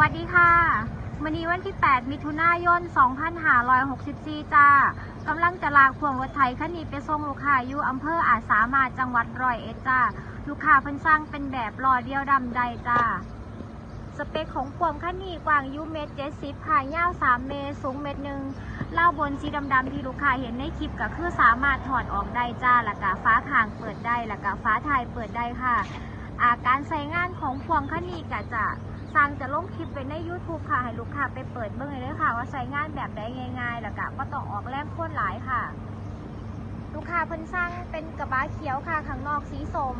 วัสดีค่ะวันนี้วันที่ 8 มิถุนายน 2564 จ้ากำลังจะลากพวงรถไถคันนี้ไปส่งลูกค้าอยู่อำเภออาสามาจังหวัดร้อยเอ็ดจ้า ลูกค้าเพิ่นสร้างเป็นแบบล้อเดียวดำใดจ้า สเปคของพวงคันนี้กว้างยูเมตรเจ็ดสิบค่ะยาว 3 เมตร สูงเมตรหนึ่งเล่าบนสีดำๆที่ลูกค้าเห็นในคลิปก็คือสามารถถอดออกได้จ้าแล้วก็ฟ้าคางเปิดได้แล้วก็ฟ้าไทยเปิดได้ค่ะอาการใช้งานของพวงคันนี้ก็จะ สร้างจะลงคลิปไปใน YouTube ค่ะ ให้ลูกค้าไปเปิดเบิ่งเลยค่ะ ว่าใช้งานแบบใดง่ายๆ แล้วก็ก็ต้องออกแรงโค่นหลายค่ะ ลูกค้าเพิ่นสร้างเป็นกระบะเขียวค่ะ ข้างนอกสีส้ม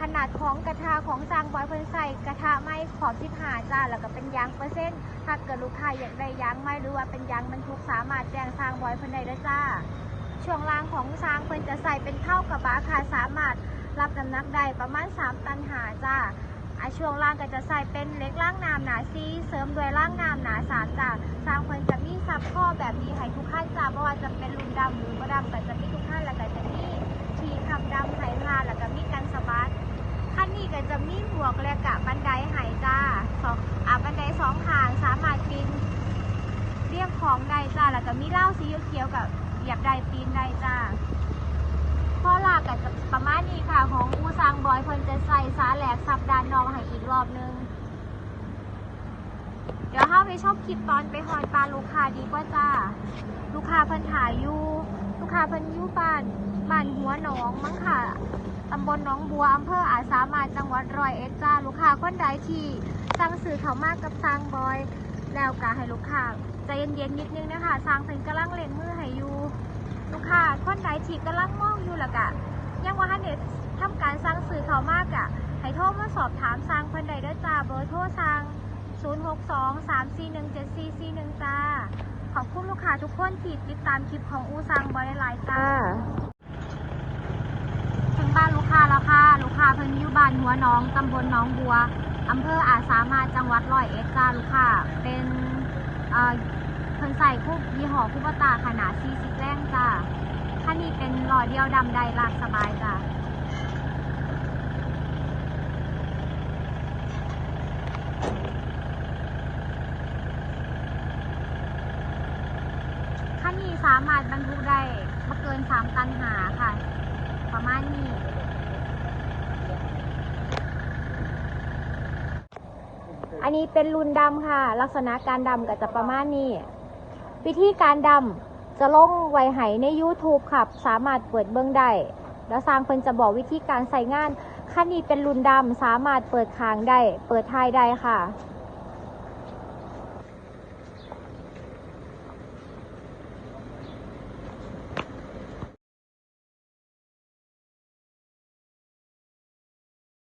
ขนาดของกระทะของจางบอยเพิ่นใส่กระทะไม้ขอบที่หาจ้าแล้วก็เป็นยางเปอร์เซ็นต์ถ้าเกิดลูกค้าอยากได้ยางไม้หรือว่าเป็นยางบรรทุกสามารถแจ้งทางบอยเพิ่นได้เลยจ้า ช่วงล่างของช้างเพิ่นจะใส่เป็นเท่ากระบะค่ะสามารถรับน้ำหนักได้ประมาณ 3 ตันหาจ้า ช่วงล่างก็จะใส่เป็นเล็กล่างน้ำหนาซีเสริมด้วยล่างน้ำหนาสามจาช้างเพิ่นจะมีซับข้อแบบนี้ให้ทุกขั้นจ้าเพราะว่าจะเป็นรุ่นดำหรือบ่ดำก็จะมีทุกขั้นแล้วก็จะมีทีขับดำไหพาแล้วก็มีกันสะบัดขั้นนี้ก็จะมีหมวกและกะบันไดไหจ้าสองอะบันไดสองทางสามารถปีนเรียกของได้จ้าแล้วก็มีเหล้าสีเขียวกับเหยียบได้ปีนได้จ้าข้อลากกับประมาณ นี้ค่ะ ของอูซางบอยเพิ่นจะใส่สาแหลกสับดานนองให้อีกรอบนึง เดี๋ยวเข้าไปชอบคลิปตอนไปหอยปลาลูกค้าดีกว่าจ้า ลูกค้าเพิ่นถ่ายอยู่ ลูกค้าเพิ่นอยู่บ้านบ้านหัวหนองมั้งค่ะตำบลหนองบัวอำเภออาสามารถจังหวัดร้อยเอ็ดจ้า ลูกค้าคนใดที่สั่งซื้อเขามากกับซางบอยแล้วก็ให้ลูกค้าใจเย็นๆนิดนึงนะคะสร้างเป็นกำลังเล่นมือให้อยู่ลูกค้าคนใดที่กำลังมองอยู่ล้วก็ ยังว่าทันเด็ดทำการสร้างสื่อเขามากอะให้โทรมาสอบถามสร้างเพิ่นใดเด้อจ้า เบอร์โทรสร้าง 062 341 7441 จ้า ขอบคุณลูกค้าทุกคนที่ติดตามคลิปของอูซังบริไลน์จ้า ถึงบ้านลูกค้าแล้วค่ะ ลูกค้าเพิ่นอยู่บ้านหัวหน้องตำบลหน้องบัวอำเภออาจสามารถจังหวัดร้อยเอ็ดจ้าลูกค้า เป็นเอ่อเพิ่นใส่คู่ยี่ห้อคู่ปตาขนาด40แรงจ้า คันนี้เป็นหล่อเดียวดำใดลากสบายจ้าคันนี้สามารถบรรทุกได้ไม่เกิน3ตันหาค่ะ ประมาณนี้อันนี้เป็นรุ่นดำค่ะ ลักษณะการดำก็จะประมาณนี้ วิธีการดำ จะลงไว้ให้ใน YouTube ค่ะสามารถเปิดเบื้องได้แล้วสร้างเพิ่นจะบอกวิธีการใส่งานคันนี้เป็นรุ่นดำสามารถเปิดค้างได้ เปิดท้ายได้ค่ะ